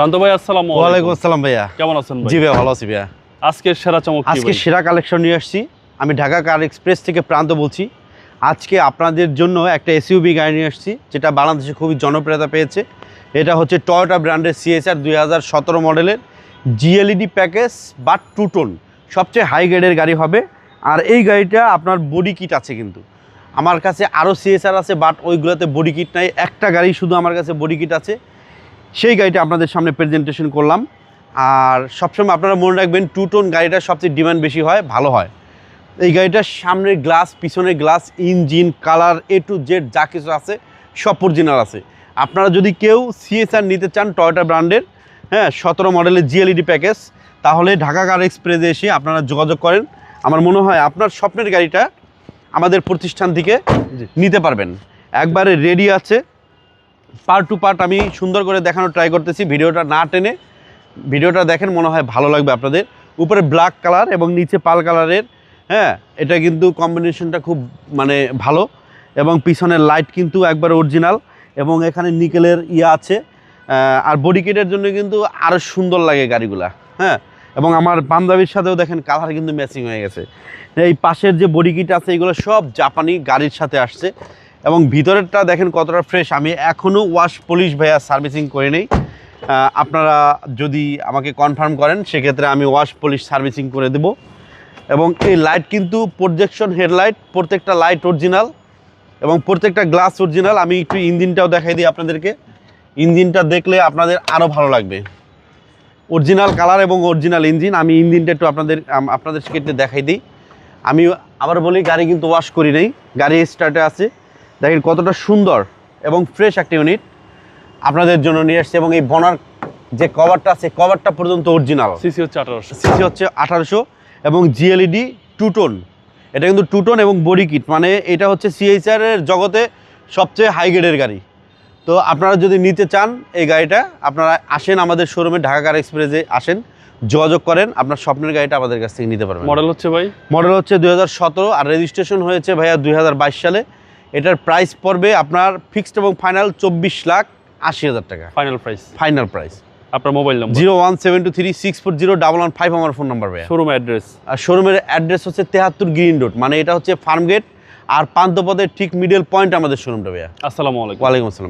প্রান্ত ভাই আসসালামু আলাইকুম। আসসালাম ভাইয়া। কেমন আছেন জি ভাইয়া ভালো আছি ভাইয়া। আজকের সেরা চমক আজকে সেরা কালেকশন নিয়ে আসছি। আমি ঢাকা কার এক্সপ্রেস থেকে প্রান্ত বলছি। আজকে আপনাদের জন্য একটা এসইউবি গাড়ি নিয়ে আসছি যেটা বাংলাদেশে খুবই জনপ্রিয়তা পেয়েছে। এটা হচ্ছে টয়োটা ব্র্যান্ডের সিএসআর দুই হাজার সতেরো মডেলের G L E D package বা টুটন সবচেয়ে হাই গ্রেডের গাড়ি হবে। আর এই গাড়িটা আপনার বডি কিট আছে কিন্তু। আমার কাছে আরও সিএসআর আছে বাট ওইগুলোতে বডি কিট নাই। একটা গাড়ি শুধু আমার কাছে বডি কিট আছে। সেই গাড়িটা আপনাদের সামনে প্রেজেন্টেশন করলাম। আর সবসময় আপনারা মনে রাখবেন টু টোন গাড়িটা সবচেয়ে ডিমান্ড বেশি হয় ভালো হয়। এই গাড়িটার সামনের গ্লাস পিছনের glass engine colour A to Z যা কিছু আছে সব অরিজিনাল আছে। আপনারা যদি কেউ সিএসআর নিতে চান টয়োটা ব্র্যান্ডের হ্যাঁ সতেরো মডেলের জিএলইডি প্যাকেজ তাহলে ঢাকা কার এক্সপ্রেসে এসে আপনারা যোগাযোগ করেন। আমার মনে হয় আপনার স্বপ্নের গাড়িটা আমাদের প্রতিষ্ঠান থেকে নিতে পারবেন। একবারে রেডি আছে পার্ট টু পার্ট আমি সুন্দর করে দেখানোর ট্রাই করতেছি, ভিডিওটা না টেনে। ভিডিওটা দেখেন, মনে হয় ভালো লাগবে আপনাদের। উপরে ব্ল্যাক কালার এবং নিচে পাল কালারের হ্যাঁ এটা কিন্তু কম্বিনেশনটা খুব মানে ভালো। এবং পিছনের লাইট কিন্তু একবার অরিজিনাল এবং এখানে নিকেলের ইয়ে আছে। আর বডি কিটের জন্য কিন্তু আরও সুন্দর লাগে গাড়িগুলা হ্যাঁ। এবং আমার পাঞ্জাবির সাথেও দেখেন কালার কিন্তু ম্যাচিং হয়ে গেছে। এই পাশের যে বডি কিট আছে, এগুলো সব জাপানি গাড়ির সাথে আসছে। এবং ভিতরেরটা দেখেন কতটা ফ্রেশ আমি এখনও ওয়াশ পলিশ ভাইয়া সার্ভিসিং করে নেই। আপনারা যদি আমাকে কনফার্ম করেন, সেক্ষেত্রে আমি ওয়াশ পলিশ সার্ভিসিং করে দেব। এবং এই লাইট কিন্তু প্রজেকশন হেডলাইট প্রত্যেকটা লাইট অরিজিনাল এবং প্রত্যেকটা গ্লাস অরিজিনাল আমি একটু ইঞ্জিনটাও দেখাই দিই আপনাদেরকে। ইঞ্জিনটা দেখলে আপনাদের আরও ভালো লাগবে। অরিজিনাল কালার এবং অরিজিনাল ইঞ্জিন আমি ইঞ্জিনটা একটু আপনাদের আপনাদের সেক্ষেত্রে দেখাই দিই। আমি আবার বলি, গাড়ি কিন্তু ওয়াশ করি নেই। গাড়ি স্টার্টে আছে। দেখেন কতটা সুন্দর এবং ফ্রেশ একটা ইউনিট আপনাদের জন্য নিয়ে আসছে এবং এই বনার যে কভারটা আছে কভারটা পর্যন্ত অরিজিনাল সিসি হচ্ছে আঠারোশো। সিসি হচ্ছে আঠারোশো এবং জিএলইডি টুটোন এটা কিন্তু টুটোন এবং বডি কিট মানে এটা হচ্ছে সিএইচআর এর জগতে সবচেয়ে হাই গ্রেডের গাড়ি। তো আপনারা যদি নিতে চান এই গাড়িটা আপনারা আসেন আমাদের শোরুমে ঢাকা কার এক্সপ্রেসে আসেন যোগাযোগ করেন আপনার স্বপ্নের গাড়িটা আমাদের কাছ থেকে নিতে পারবেন। মডেল হচ্ছে ভাই? মডেল হচ্ছে দু হাজার সতেরো আর রেজিস্ট্রেশন হয়েছে ভাইয়া দুই হাজার বাইশ সালে। এটার প্রাইস পড়বে আপনার ফিক্সড এবং ফাইনাল চব্বিশ লাখ আশি হাজার টাকা। ফাইনাল প্রাইস ফাইনাল প্রাইস আপনার mobile number zero one seven two three six four zero double one five আমার ফোন নাম্বার ভাই শোরুম অ্যাড্রেস আর শোরুমের অ্যাড্রেস হচ্ছে তেহাত্তর গ্রিন রোড মানে এটা হচ্ছে ফার্ম গেট আর পান্তপদের ঠিক মিডল পয়েন্ট আমাদের শোরুমটা ভাইয়া। আসসালামু আলাইকুম। ওয়ালাইকুম আসসালাম।